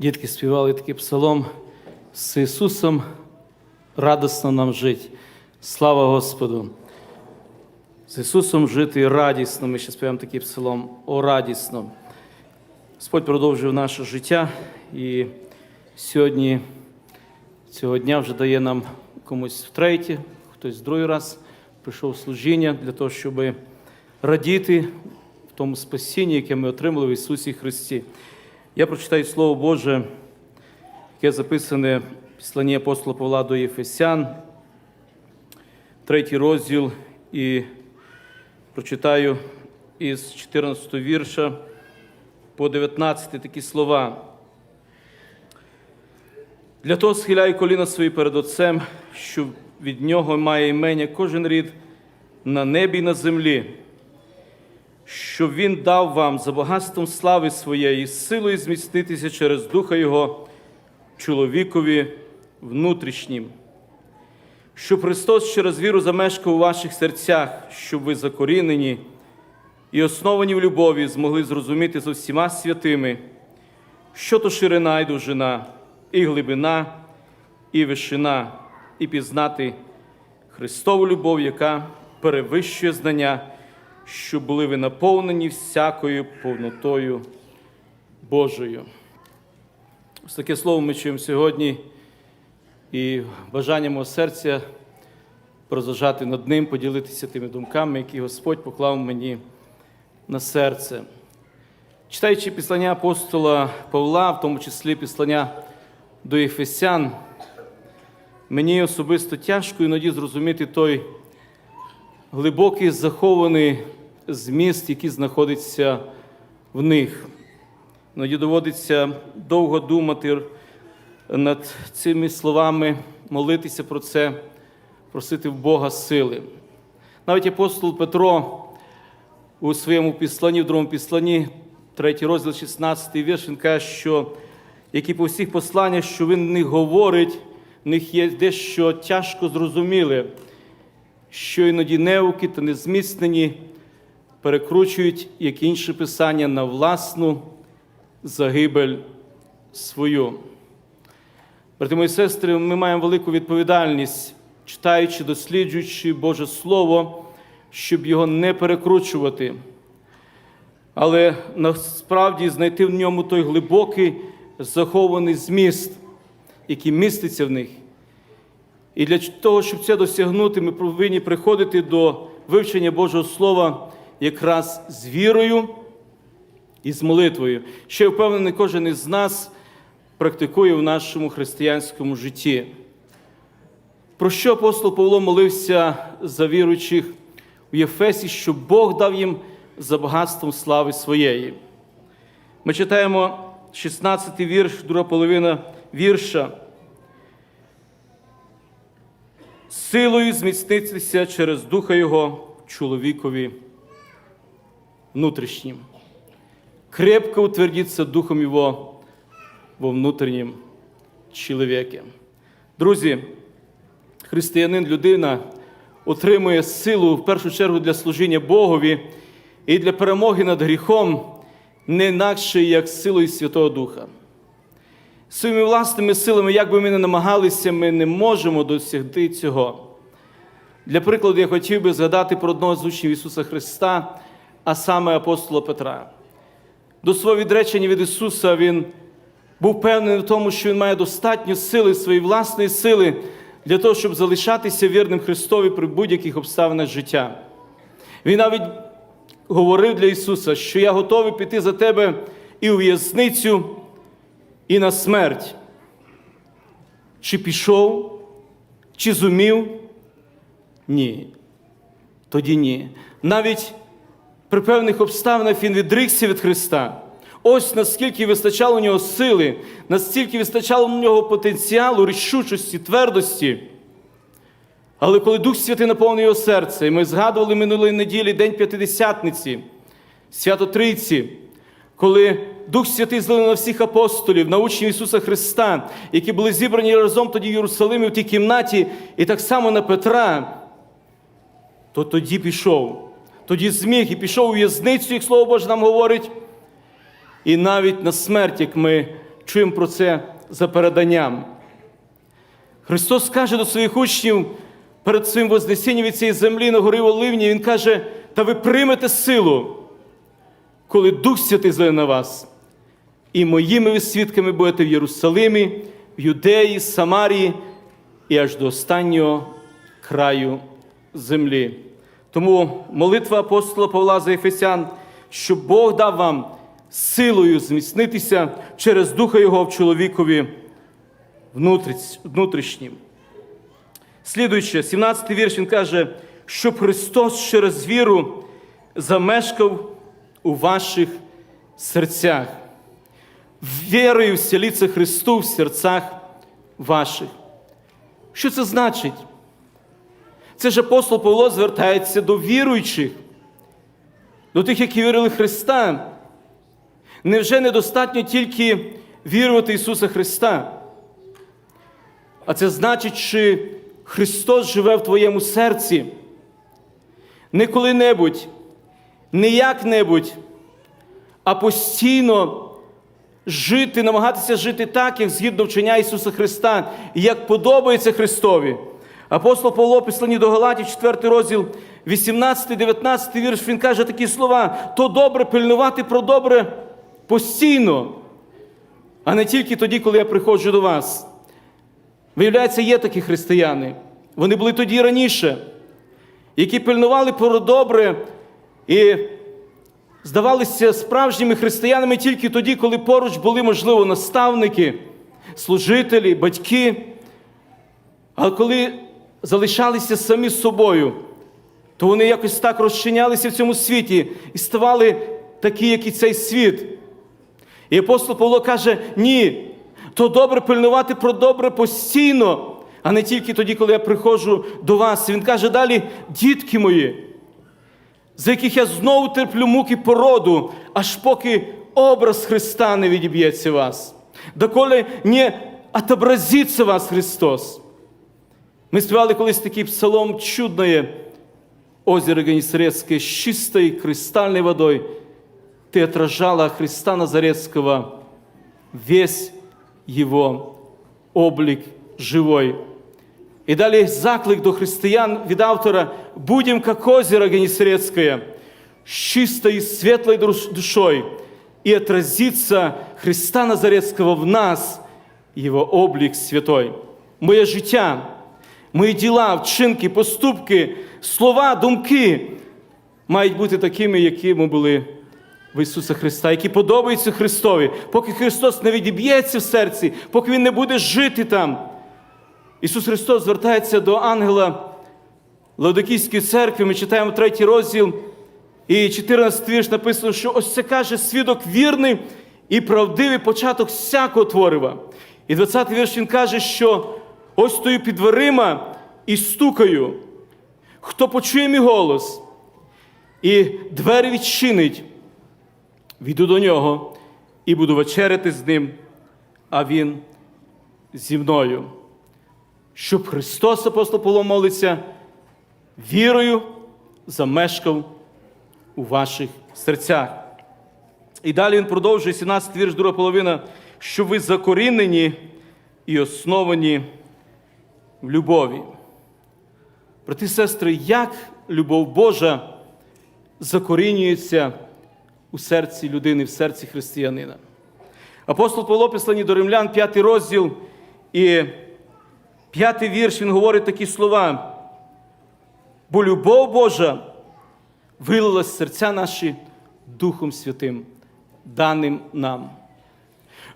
Дітки співали такий псалом з Ісусом радісно нам жити. Слава Господу! З Ісусом жити радісно. Ми ще співаємо такий псалом о радісно. Господь продовжує наше життя і сьогодні, цього дня вже дає нам комусь втретє, хтось другий раз прийшов служіння для того, щоб радіти в тому спасінні, яке ми отримали в Ісусі Христі. Я прочитаю Слово Боже, яке записане в післанні апостола Павла до Єфесян, третій розділ, і прочитаю із 14 вірша по 19 такі слова. Для того схиляю коліна свої перед Отцем, що від нього має імення кожен рід на небі і на землі, щоб він дав вам за багатством слави своєї силою зміцнитися через Духа Його чоловікові внутрішнім, щоб Христос через віру замешкав у ваших серцях, щоб ви закорінені і основані в любові змогли зрозуміти з усіма святими, що то ширина і довжина, і глибина, і вишина, і пізнати Христову любов, яка перевищує знання, щоб були ви наповнені всякою повнотою Божою. Ось таке слово ми чуємо сьогодні, і бажання мого серця розважати над ним, поділитися тими думками, які Господь поклав мені на серце. Читаючи післання апостола Павла, в тому числі післання до Єфесян, мені особисто тяжко іноді зрозуміти той глибокий захований зміст, який знаходиться в них. Іноді доводиться довго думати над цими словами, молитися про це, просити в Бога сили. Навіть апостол Петро у своєму післанні, в другому післанні, 3 розділ, 16 вірш, він каже, що як і по всіх посланнях, що він не говорить, в них є дещо тяжко зрозуміле, що іноді неуки та незміцнені перекручують, як інші писання, на власну загибель свою. Брати мої сестри, ми маємо велику відповідальність, читаючи, досліджуючи Боже Слово, щоб його не перекручувати, але насправді знайти в ньому той глибокий захований зміст, який міститься в них. І для того, щоб це досягнути, ми повинні приходити до вивчення Божого Слова якраз з вірою і з молитвою. Ще я впевнений, кожен із нас практикує в нашому християнському житті. Про що апостол Павло молився за віруючих у Єфесі, щоб Бог дав їм за багатством слави своєї? Ми читаємо 16 вірш, друга половина вірша. Силою зміцнитися через Духа Його чоловікові внутрішнім. Крепко утвердиться Духом Його во внутрішнім чоловіке. Друзі, християнин, людина отримує силу в першу чергу для служіння Богові і для перемоги над гріхом не інакше, як силою Святого Духа. Своїми власними силами, як би ми не намагалися, ми не можемо досягти цього. Для прикладу, я хотів би згадати про одного з учнів Ісуса Христа, а саме апостола Петра. До свого відречення від Ісуса він був впевнений в тому, що він має достатньо сили, своєї власної сили для того, щоб залишатися вірним Христові при будь-яких обставинах життя. Він навіть говорив для Ісуса, що я готовий піти за тебе і у в'язницю, і на смерть. Чи пішов, чи зумів? Ні. Тоді ні. Навіть при певних обставинах він відрікся від Христа. Ось наскільки вистачало у нього сили, настільки вистачало у нього потенціалу, рішучості, твердості. Але коли Дух Святий наповнив його серце, і ми згадували минулої неділі День П'ятидесятниці, свято Трійці, коли Дух Святий злив на всіх апостолів, на учнів Ісуса Христа, які були зібрані разом тоді в Єрусалимі в тій кімнаті, і так само на Петра, то тоді пішов. Тоді зміг і пішов у в'язницю, як Слово Боже нам говорить, і навіть на смерть, як ми чуємо про це за переданням. Христос каже до своїх учнів перед своїм Вознесінням від цієї землі на горі Оливні, Він каже, та ви приймете силу, коли Дух Святий зле на вас. І моїми свідками будете в Єрусалимі, в Юдеї, Самарії і аж до останнього краю землі. Тому молитва апостола Павла за Ефесян, щоб Бог дав вам силою зміцнитися через Духа Його в чоловікові внутрішнім. Слідуючи, 17-й вірш він каже, щоб Христос через віру замешкав у ваших серцях. Вірою вселіться Христу в серцях ваших. Що це значить? Це ж апостол Павло звертається до віруючих, до тих, які вірили Христа. Невже недостатньо тільки вірувати Ісуса Христа? А це значить, що Христос живе в твоєму серці. Не коли-небудь, не як-небудь, а постійно жити, намагатися жити так, як згідно вчення Ісуса Христа, як подобається Христові. Апостол Павло, післані до Галатів, 4 розділ, 18-19 вірш, він каже такі слова: то добре пильнувати про добре постійно, а не тільки тоді, коли я приходжу до вас. Виявляється, є такі християни. Вони були тоді раніше, які пильнували про добре і здавалися справжніми християнами тільки тоді, коли поруч були, можливо, наставники, служителі, батьки. А коли залишалися самі собою, то вони якось так розчинялися в цьому світі і ставали такі, як і цей світ. І апостол Павло каже: ні, то добре пильнувати про добре постійно, а не тільки тоді, коли я приходжу до вас. Він каже далі, дітки мої, за яких я знову терплю муки породу, аж поки образ Христа не відіб'ється вас, доколи не отобразиться вас Христос. Ми співали колись такий псалом чудное озеро Генесарецкое с чистой кристальной водой. Ты отражала Христа Назарецкого, весь его облик живой. І далі заклик до християн від автора «Будем, как озеро Генесарецкое, с чистой и светлой душ- душой, и отразится Христа Назарецкого в нас, Его облик святой». Моє життя, мої діла, вчинки, поступки, слова, думки мають бути такими, якими були в Ісуса Христа, які подобаються Христові, поки Христос не відіб'ється в серці, поки Він не буде жити там. Ісус Христос звертається до ангела Лаодикійської церкви, ми читаємо третій розділ, і 14 вірш написано, що ось це каже свідок вірний і правдивий початок всякого творива. І 20 вірш він каже, що ось стою під дверима і стукаю. Хто почує мій голос, і двері відчинить, війду до нього і буду вечеряти з ним, а він зі мною. Щоб Христос, апостол Павло молиться, вірою замешкав у ваших серцях. І далі він продовжує 17 вірш, друга половина, що ви закорінені і основані в любові. Брати сестри, як любов Божа закорінюється у серці людини, в серці християнина. Апостол Павло, післані до римлян, п'ятий розділ і п'ятий вірш, він говорить такі слова. Бо любов Божа вилилась в серця наші Духом Святим, даним нам.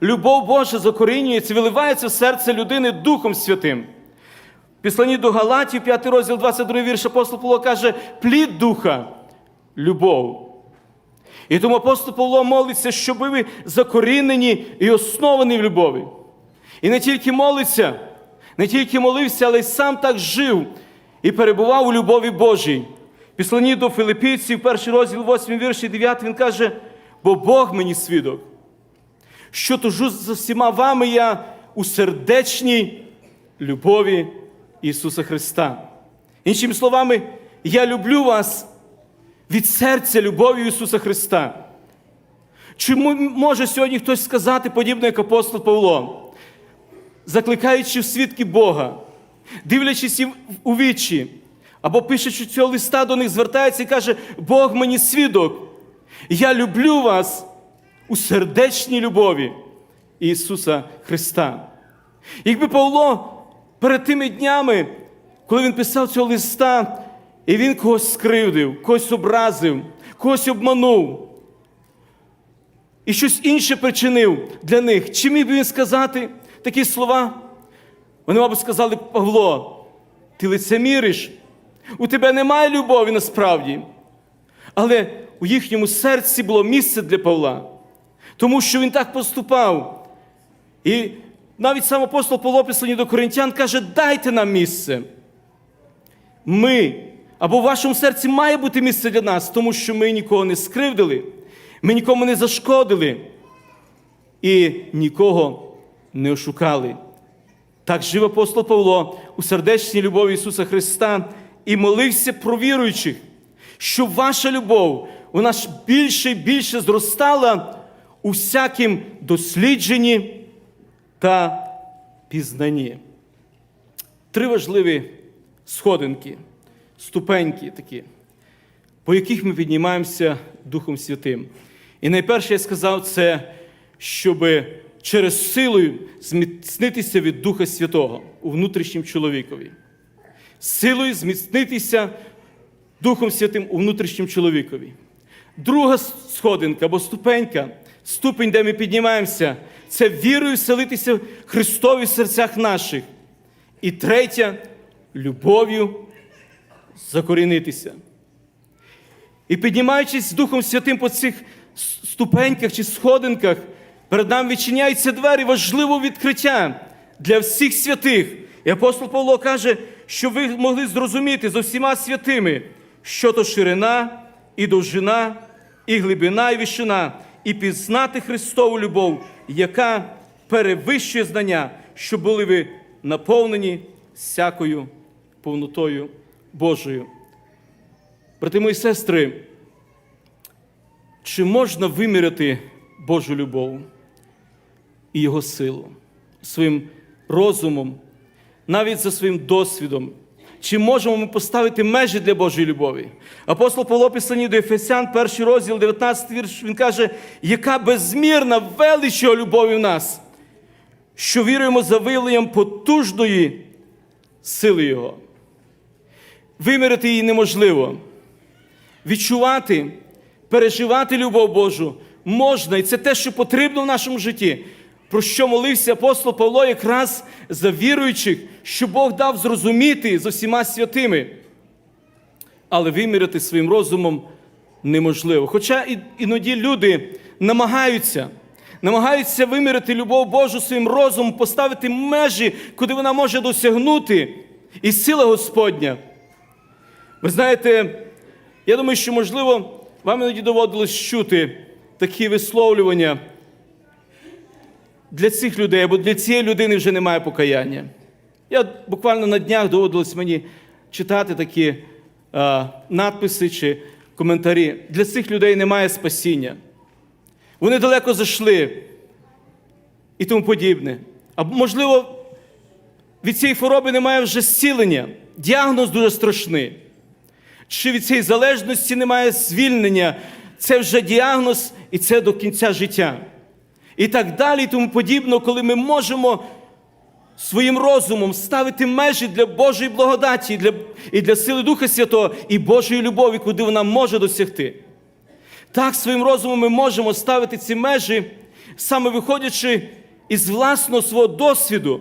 Любов Божа закорінюється, виливається в серце людини Духом Святим. Післані до Галатів, 5 розділ, 22 вірш, апостол Павло каже, плід духа, любов. І тому апостол Павло молиться, щоб ви закорінені і основані в любові. І не тільки молиться, не тільки молився, але й сам так жив і перебував у любові Божій. Післані до Филиппійців, перший розділ, 8 вірш і 9, він каже, бо Бог мені свідок, що тужу за всіма вами я у сердечній любові Ісуса Христа. Іншими словами, я люблю вас від серця любов'ю Ісуса Христа. Чи може сьогодні хтось сказати, подібно як апостол Павло, закликаючи в свідки Бога, дивлячись їм у вічі, або пишучи цього листа до них, звертається і каже: Бог мені свідок, я люблю вас у сердечній любові Ісуса Христа. Якби Павло перед тими днями, коли він писав цього листа, і він когось скривдив, когось образив, когось обманув, і щось інше причинив для них, чи міг би він сказати такі слова? Вони, мабуть, сказали, Павло, ти лицеміриш, у тебе немає любові насправді. Але у їхньому серці було місце для Павла, тому що він так поступав. І навіть сам апостол Павло, послані до Коринтян, каже: дайте нам місце. Ми, або в вашому серці має бути місце для нас, тому що ми нікого не скривдили, ми нікому не зашкодили і нікого не ошукали. Так жив апостол Павло у сердечній любові Ісуса Христа і молився про віруючих, щоб ваша любов вона ж більше і більше зростала у всякім дослідженні та пізнанні. Три важливі сходинки, ступеньки такі, по яких ми піднімаємося Духом Святим. І найперше я сказав це, щоб через силу зміцнитися від Духа Святого у внутрішнім чоловікові. Силою зміцнитися Духом Святим у внутрішнім чоловікові. Друга сходинка або ступенька, ступень, де ми піднімаємося, це вірою селитися Христові в серцях наших. І третя любов'ю закорінитися. І піднімаючись Духом Святим по цих ступеньках чи сходинках, перед нами відчиняються двері важливого відкриття для всіх святих. І апостол Павло каже, що ви могли зрозуміти з усіма святими, що то ширина, і довжина, і глибина, і вишина, і пізнати Христову любов, яка перевищує знання, що були ви наповнені всякою повнотою Божою. Брати мої сестри, чи можна виміряти Божу любов і Його силу своїм розумом, навіть за своїм досвідом? Чи можемо ми поставити межі для Божої любові? Апостол Павло писані до Ефесян, перший розділ, 19 вірш, він каже, яка безмірна велич любові в нас, що віруємо за виявленням потужної сили Його. Виміряти її неможливо. Відчувати, переживати любов Божу можна, і це те, що потрібно в нашому житті. Про що молився апостол Павло якраз за віруючих, що Бог дав зрозуміти з усіма святими. Але виміряти своїм розумом неможливо. Хоча іноді люди намагаються, намагаються виміряти любов Божу своїм розумом, поставити межі, куди вона може досягнути, і сила Господня. Ви знаєте, я думаю, що, можливо, вам іноді доводилось чути такі висловлювання. Для цих людей або для цієї людини вже немає покаяння. Я буквально на днях доводилось мені читати такі а, надписи чи коментарі. Для цих людей немає спасіння. Вони далеко зайшли і тому подібне. А можливо, від цієї хвороби немає вже зцілення. Діагноз дуже страшний. Чи від цієї залежності немає звільнення, це вже діагноз і це до кінця життя. І так далі, і тому подібно, коли ми можемо своїм розумом ставити межі для Божої благодаті, і для, і для сили Духа Святого і Божої любові, куди вона може досягти. Так, своїм розумом ми можемо ставити ці межі, саме виходячи із власного свого досвіду,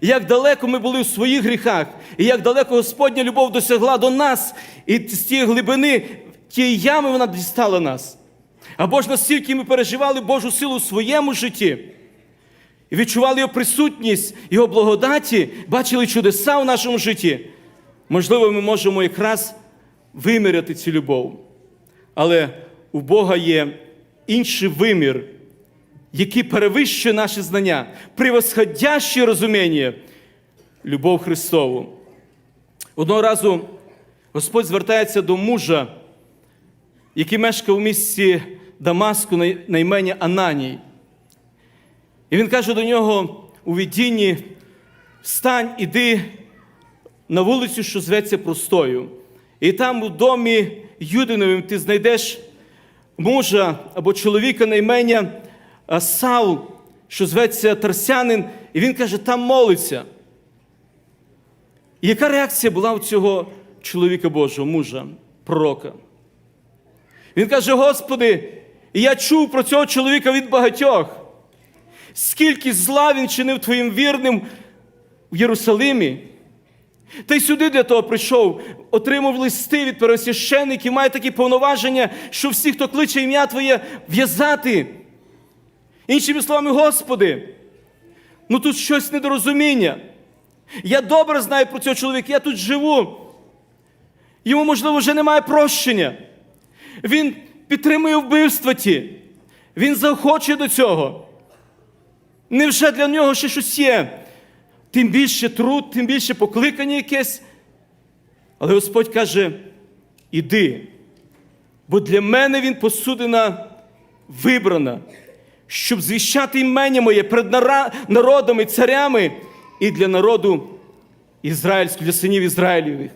як далеко ми були в своїх гріхах, і як далеко Господня любов досягла до нас, і з тієї глибини, тієї ями вона дістала нас. Або ж настільки ми переживали Божу силу в своєму житті, і відчували його присутність, Його благодаті, бачили чудеса в нашому житті. Можливо, ми можемо якраз виміряти цю любов. Але у Бога є інший вимір, який перевищує наші знання, превосходяще розуміння, любов Христову. Одного разу Господь звертається до мужа, який мешкав у місті Дамаску на ім'я Ананій. І він каже до нього у видінні: встань, іди на вулицю, що зветься простою. І там у домі Юдиновим ти знайдеш мужа або чоловіка на ім'я Саул, що зветься Тарсянин, і він каже, там молиться. І яка реакція була у цього чоловіка Божого, мужа, пророка? Він каже: Господи, я чув про цього чоловіка від багатьох. Скільки зла він чинив твоїм вірним в Єрусалимі. Та й сюди для того прийшов, отримав листи від первосвящеників, має такі повноваження, що всі, хто кличе ім'я Твоє, в'язати. Іншими словами, Господи, ну тут щось недорозуміння. Я добре знаю про цього чоловіка, я тут живу. Йому, можливо, вже немає прощення. Він підтримує вбивства ті. Він заохочує до цього. Невже для нього ще щось є? Тим більше труд, тим більше покликання якесь. Але Господь каже: іди, бо для мене він посудина вибрана, щоб звіщати імення моє перед народами, царями і для народу ізраїльського, для синів Ізраїлєвих.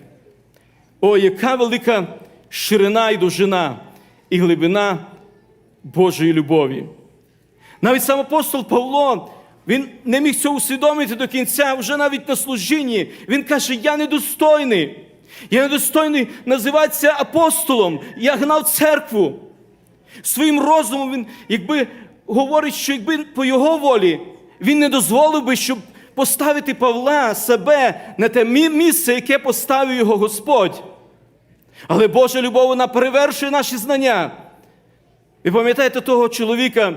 О, яка велика ширина і довжина і глибина Божої любові. Навіть сам апостол Павло, він не міг цього усвідомити до кінця, вже навіть на служінні. Він каже: Я недостойний. Я недостойний називатися апостолом. Я гнав церкву. Своїм розумом він, якби говорить, що якби по його волі він не дозволив би, щоб поставити Павла себе на те місце, яке поставив його Господь. Але Божа любов вона перевершує наші знання. Ви пам'ятаєте того чоловіка,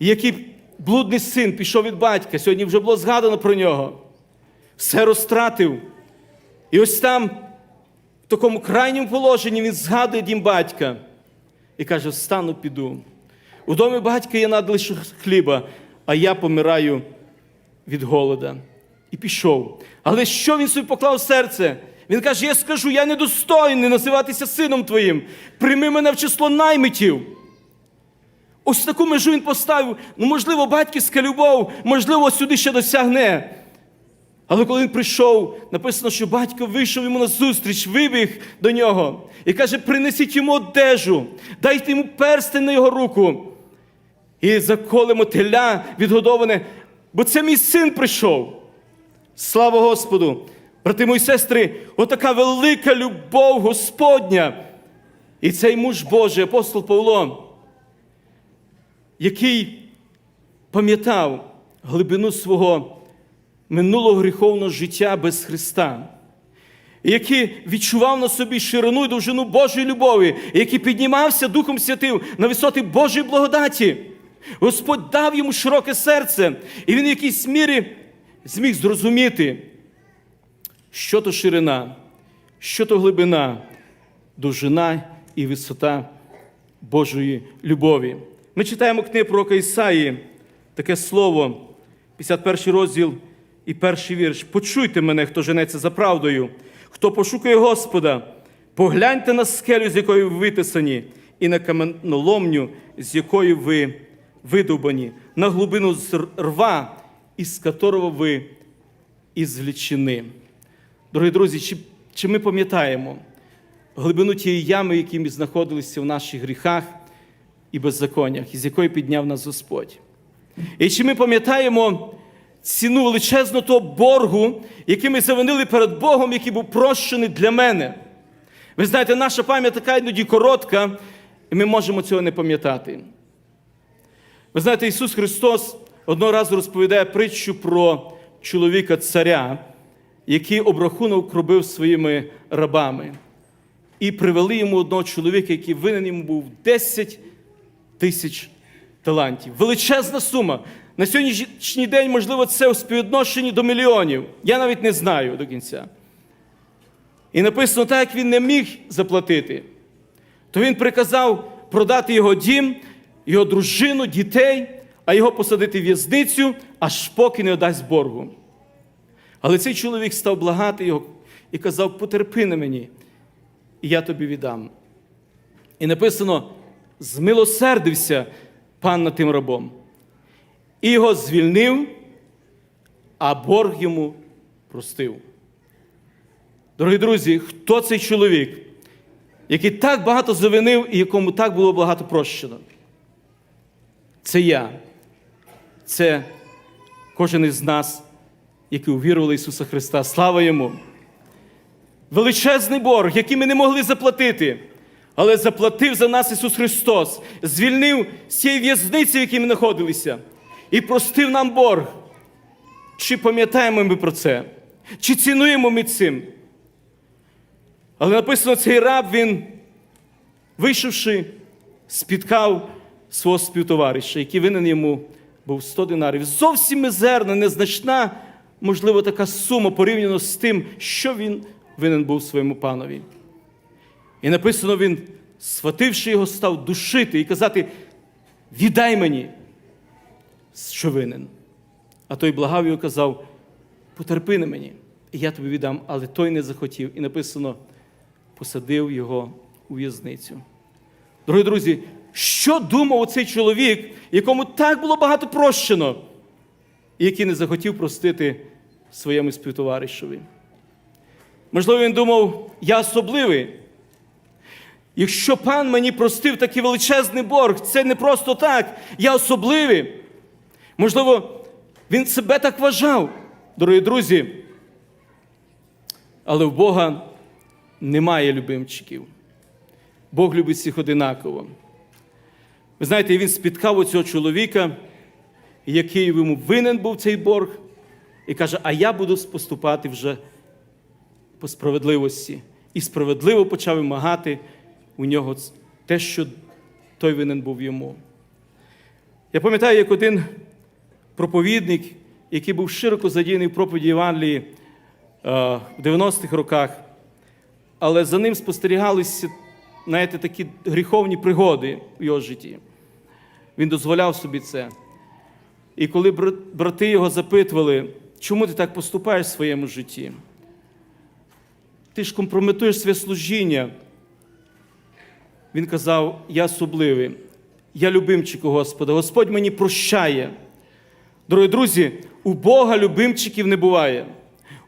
який блудний син пішов від батька, сьогодні вже було згадано про нього, все розтратив. І ось там, в такому крайньому положенні, він згадує дім батька і каже: встану, піду. У домі батька є надлише хліба, а я помираю від голода. І пішов. Але що він собі поклав в серце? Він каже: Я скажу, я недостойний називатися сином твоїм. Прийми мене в число наймитів. Ось таку межу він поставив. Ну, можливо, батьківська любов, можливо, сюди ще досягне. Але коли він прийшов, написано, що батько вийшов йому на зустріч, вибіг до нього і каже: принесіть йому одежу, дайте йому перстень на його руку. І заколемо теля відгодоване, бо це мій син прийшов. Слава Господу! Брати мої сестри, отака велика любов Господня. І цей муж Божий, апостол Павло, який пам'ятав глибину свого минулого гріховного життя без Христа, який відчував на собі ширину і довжину Божої любові, який піднімався Духом Святим на висоти Божої благодаті. Господь дав йому широке серце, і він в якійсь мірі зміг зрозуміти, що то ширина, що то глибина, довжина і висота Божої любові. Ми читаємо книгу пророка Ісаї, таке слово, 51 розділ і перший вірш. Почуйте мене, хто женеться за правдою, хто пошукує Господа, погляньте на скелю, з якої ви витисані, і на каменоломню, з якої ви видовбані, на глибину з рва, із которого ви ізвлічені. Дорогі друзі, чи, чи ми пам'ятаємо глибину тієї ями, в якій ми знаходилися в наших гріхах і беззаконнях, із якої підняв нас Господь? І чи ми пам'ятаємо ціну величезного того боргу, який ми завинили перед Богом, який був прощений для мене? Ви знаєте, наша пам'ять така іноді коротка, і ми можемо цього не пам'ятати. Ви знаєте, Ісус Христос одного разу розповідає притчу про чоловіка царя, який обрахунок робив своїми рабами. І привели йому одного чоловіка, який винен йому був 10 тисяч талантів. Величезна сума. На сьогоднішній день, можливо, це у співвідношенні до мільйонів. Я навіть не знаю до кінця. І написано, так як він не міг заплатити, то він приказав продати його дім, його дружину, дітей, а його посадити в в'язницю, аж поки не отдасть боргу. Але цей чоловік став благати його і казав: потерпи на мені, і я тобі віддам. І написано: змилосердився пан над тим рабом. І його звільнив, а борг йому простив. Дорогі друзі, хто цей чоловік, який так багато завинив і якому так було багато прощено? Це я. Це кожен із нас, які увірували Ісуса Христа. Слава Йому! Величезний борг, який ми не могли заплатити, але заплатив за нас Ісус Христос, звільнив з цієї в'язниці, в якій ми знаходилися, і простив нам борг. Чи пам'ятаємо ми про це? Чи цінуємо ми цим? Але написано, цей раб, він, вийшовши, спіткав свого співтовариша, який винен йому був 100 динарів. Зовсім мизерна, незначна, можливо, така сума порівняно з тим, що він винен був своєму панові. І написано, він, схвативши його, став душити і казати: віддай мені, що винен. А той благав його казав: потерпи на мені, і я тобі віддам, але той не захотів. І написано, посадив його у в'язницю. Дорогі друзі, що думав оцей чоловік, якому так було багато прощено, і який не захотів простити своєму співтоваришеві? Можливо, він думав, я особливий. Якщо пан мені простив такий величезний борг, це не просто так, я особливий. Можливо, він себе так вважав, дорогі друзі. Але в Бога немає любимчиків. Бог любить всіх одинаково. Ви знаєте, він спіткав у цього чоловіка, який йому винен був цей борг, і каже: А я буду поступати вже по справедливості. І справедливо почав вимагати у нього те, що той винен був йому. Я пам'ятаю, як один проповідник, який був широко задіяний в проповіді Євангелії е, в 90-х роках, але за ним спостерігалися знаєте, такі гріховні пригоди в його житті. Він дозволяв собі це. І коли брати його запитували, чому ти так поступаєш в своєму житті? Ти ж компрометуєш своє служіння. Він казав: Я особливий, я любимчик у Господа, Господь мені прощає. Дорогі друзі, у Бога любимчиків не буває.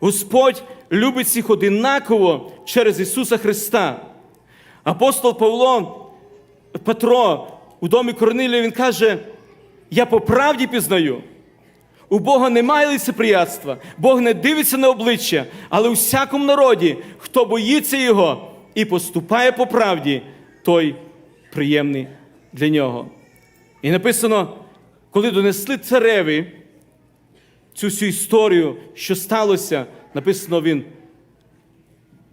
Господь любить всіх одинаково через Ісуса Христа. Апостол Павло Петро у домі Корнилія він каже: Я по правді пізнаю. У Бога немає лицеприятства, Бог не дивиться на обличчя, але у всякому народі, хто боїться Його і поступає по правді, той приємний для нього. І написано, коли донесли цареві цю всю історію, що сталося, написано, він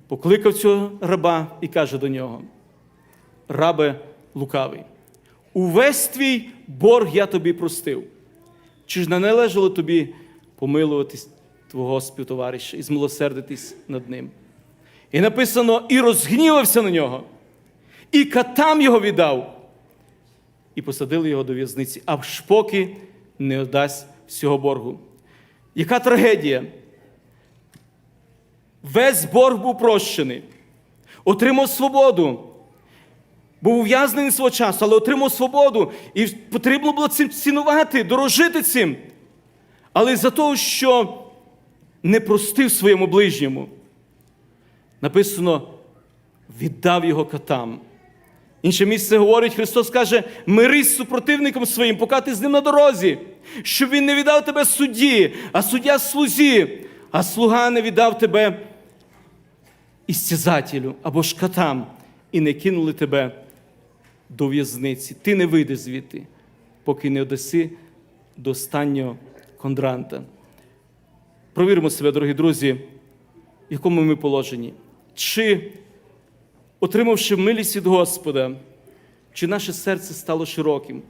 покликав цього раба і каже до нього: Рабе лукавий, увесь твій борг я тобі простив. Чи ж не належало тобі помилуватись твого співтовариша і змилосердитись над ним? І написано, і розгнівався на нього, і катам його віддав, і посадили його до в'язниці, аж поки не отдасть всього боргу. Яка трагедія? Весь борг був прощений, отримав свободу. Був ув'язнений свого часу, але отримав свободу, і потрібно було цим цінувати, дорожити цим. Але за того, що не простив своєму ближньому, написано, віддав його катам. Інше місце говорить, Христос каже, мирись з супротивником своїм, поки ти з ним на дорозі, щоб він не віддав тебе судді, а суддя слузі, а слуга не віддав тебе істязателю або ж катам, і не кинули тебе до в'язниці. Ти не вийдеш звідти, поки не одаси до останнього кондранта. Провіримо себе, дорогі друзі, в якому ми положенні. Чи, отримавши милість від Господа, чи наше серце стало широким?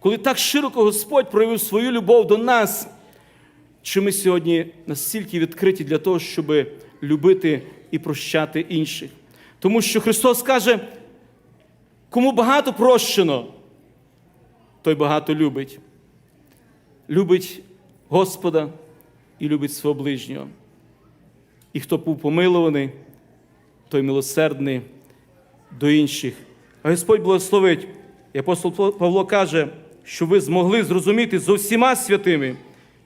Коли так широко Господь проявив свою любов до нас, чи ми сьогодні настільки відкриті для того, щоб любити і прощати інших? Тому що Христос каже, Кому багато прощено, той багато любить. Любить Господа і любить свого ближнього. І хто був помилований, той милосердний до інших. А Господь благословить. І апостол Павло каже, що ви змогли зрозуміти з усіма святими,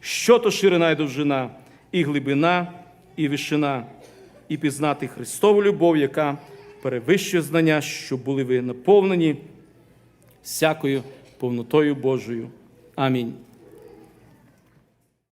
що то ширина і довжина, і глибина, і вишина, і пізнати Христову любов, яка перевищує знання, що були ви наповнені всякою повнотою Божою. Амінь.